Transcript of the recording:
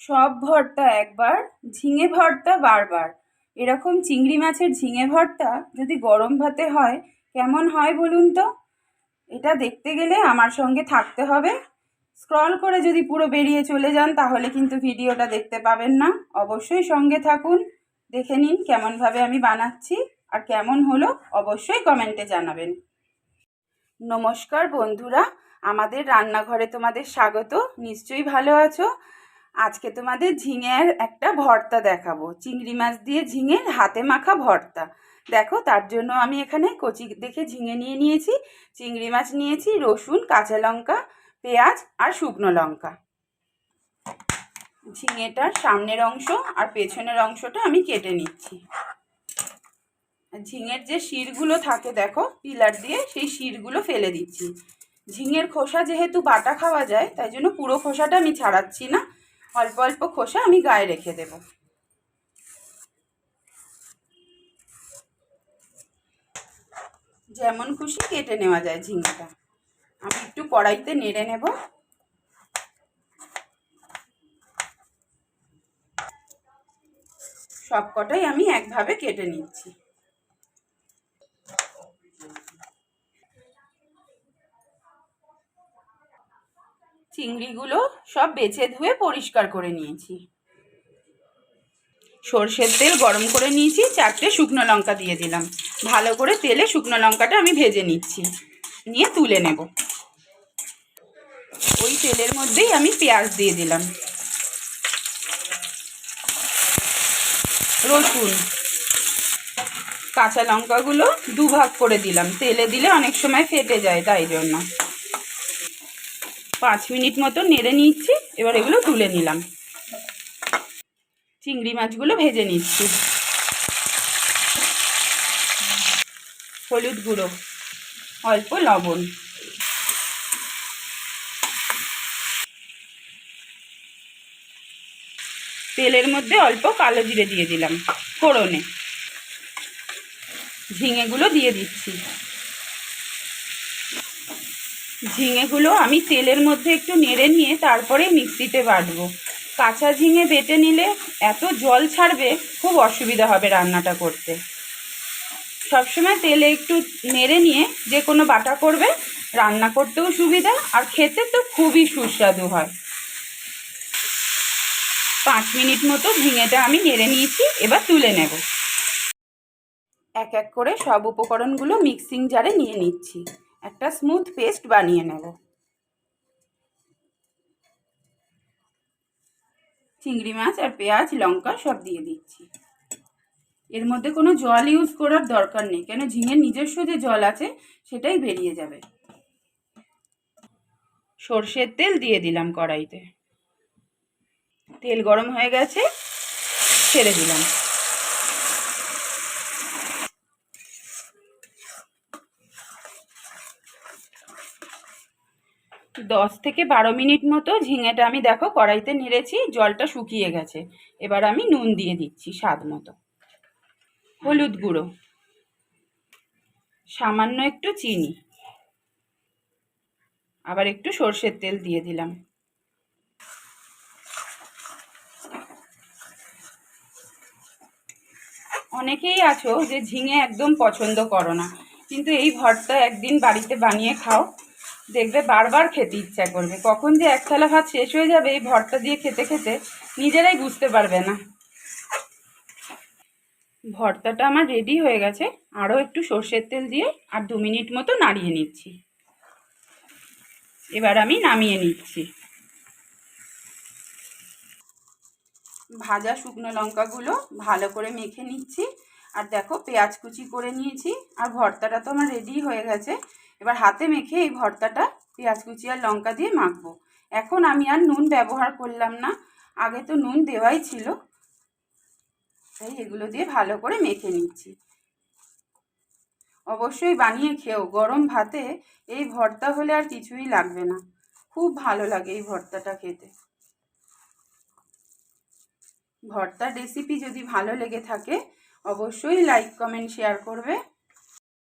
সব ভর্তা একবার, ঝিঙে ভর্তা বারবার। এরকম চিংড়ি মাছের ঝিঙে ভর্তা যদি গরম ভাতে হয়, কেমন হয় বলুন তো? এটা দেখতে গেলে আমার সঙ্গে থাকতে হবে। স্ক্রল করে যদি পুরো বেরিয়ে চলে যান, তাহলে কিন্তু ভিডিওটা দেখতে পাবেন না। অবশ্যই সঙ্গে থাকুন, দেখে নিন কেমনভাবে আমি বানাচ্ছি আর কেমন হলো অবশ্যই কমেন্টে জানাবেন। নমস্কার বন্ধুরা, আমাদের রান্নাঘরে তোমাদের স্বাগত। নিশ্চয়ই ভালো আছো? আজকে তোমাদের ঝিঙের একটা ভর্তা দেখাবো। চিংড়ি মাছ দিয়ে ঝিঙের হাতে মাখা ভর্তা। দেখো, তার জন্য আমি এখানে কচি দেখে ঝিঙে নিয়ে নিয়েছি, চিংড়ি মাছ নিয়েছি, রসুন, কাঁচা লঙ্কা, পেঁয়াজ আর শুকনো লঙ্কা। ঝিঙেটার সামনের অংশ আর পেছনের অংশটা আমি কেটে নিচ্ছি। ঝিঙের যে শিরগুলো থাকে, দেখো, পিলার দিয়ে সেই শিরগুলো ফেলে দিচ্ছি। ঝিঙের খোসা যেহেতু বাটা খাওয়া যায়, তাই জন্য পুরো খোসাটা আমি ছাড়াচ্ছি না। অল্প অল্প খোসা আমি গায়ে রেখে দেব। যেমন খুশি কেটে নেওয়া যায় ঝিঙেটা। আমি একটু কড়াইতে নেড়ে নেব। সব কটাই আমি একভাবে কেটে নিচ্ছি। চিংড়িগুলো সব বেছে ধুয়ে পরিষ্কার করে নিয়েছি। সর্ষের তেল গরম করে নিয়েছি, চারটে শুকনো লঙ্কা দিয়ে দিলাম। ভালো করে তেলে শুকনো লঙ্কাটা আমি ভেজে নিচ্ছি। নিয়ে তুলে নেব। ওই তেলের মধ্যেই আমি পেঁয়াজ দিয়ে দিলাম। রসুন, কাঁচা লঙ্কাগুলো দুভাগ করে দিলাম। তেলে দিলে অনেক সময় ফেটে যায়, তাই জন্য। পাঁচ মিনিট মতো নেড়ে নিচ্ছি এবার এগুলো তুলে নিলাম। চিংড়ি মাছগুলো ভেজে নিচ্ছি। হলুদ গুঁড়ো, অল্প লবণ। তেলের মধ্যে অল্প কালো জিরে দিয়ে দিলাম, ফোড়নে। ঝিঙেগুলো দিয়ে দিচ্ছি। ঝিঙেগুলো আমি তেলের মধ্যে একটু নেড়ে নিয়ে তারপরে মিক্সিতে বাটবো। কাঁচা ঝিঙে বেটে নিলে এত জল ছাড়বে, খুব অসুবিধা হবে রান্নাটা করতে। সবসময় তেলে একটু নেড়ে নিয়ে যে কোনো বাটা করবে, রান্না করতেও সুবিধা আর খেতে তো খুবই সুস্বাদু হয়। পাঁচ মিনিট মতো ঝিঙেটা আমি নেড়ে নিয়েছি, এবার তুলে নেব। এক এক করে সব উপকরণগুলো মিক্সিং জারে নিয়ে নিচ্ছি। একটা স্মুথ পেস্ট বানিয়ে নেব। চিংড়ি মাছ আর পেঁয়াজ, লঙ্কা সব দিয়ে দিচ্ছি। এর মধ্যে কোনো জল ইউজ করার দরকার নেই, কেন ঝিঙের নিজস্ব যে জল আছে সেটাই বেরিয়ে যাবে। সর্ষের তেল দিয়ে দিলাম কড়াইতে। তেল গরম হয়ে গেছে, ছেড়ে দিলাম। দশ থেকে বারো মিনিট মতো ঝিঙেটা আমি দেখো কড়াইতে নেড়েছি, জলটা শুকিয়ে গেছে। এবার আমি নুন দিয়ে দিচ্ছি স্বাদ মতো। হলুদ গুঁড়ো। সামান্য একটু চিনি। আবার একটু সর্ষের তেল দিয়ে দিলাম। অনেকেই আছো যে ঝিঙে একদম পছন্দ করো না, কিন্তু এই ভর্তা একদিন বাড়িতে বানিয়ে খাও। দেখবে বারবার খেতে ইচ্ছা করবে। কখন যে এক থালা ভাত শেষ হয়ে যাবে, এই ভর্তা দিয়ে খেতে খেতে নিজেরাই বুঝতে পারবে না। ভর্তাটা আমার রেডি হয়ে গেছে। আরও একটু সর্ষের তেল দিয়ে আর দু মিনিট মতো নাড়িয়ে নিচ্ছি। এবার আমি নামিয়ে নিচ্ছি। ভাজা শুকনো লঙ্কাগুলো ভালো করে মেখে নিচ্ছি। আর দেখো পেঁয়াজ কুচি করে নিয়েছি। আর ভর্তাটা তো আমার রেডি হয়ে গেছে। এবার হাতে মেখে এই ভর্তাটা পেঁয়াজ কুচি আর লঙ্কা দিয়ে মাখবো। এখন আমি আর নুন ব্যবহার করলাম না, আগে তো নুন দেওয়াই ছিল। তাই এগুলো দিয়ে ভালো করে মেখে নিচ্ছি। অবশ্যই বানিয়ে খেও, গরম ভাতে এই ভর্তা হলে আর কিছুই লাগবে না। খুব ভালো লাগে এই ভর্তাটা খেতে। ভর্তার রেসিপি যদি ভালো লেগে থাকে, অবশ্যই লাইক কমেন্ট শেয়ার করবে।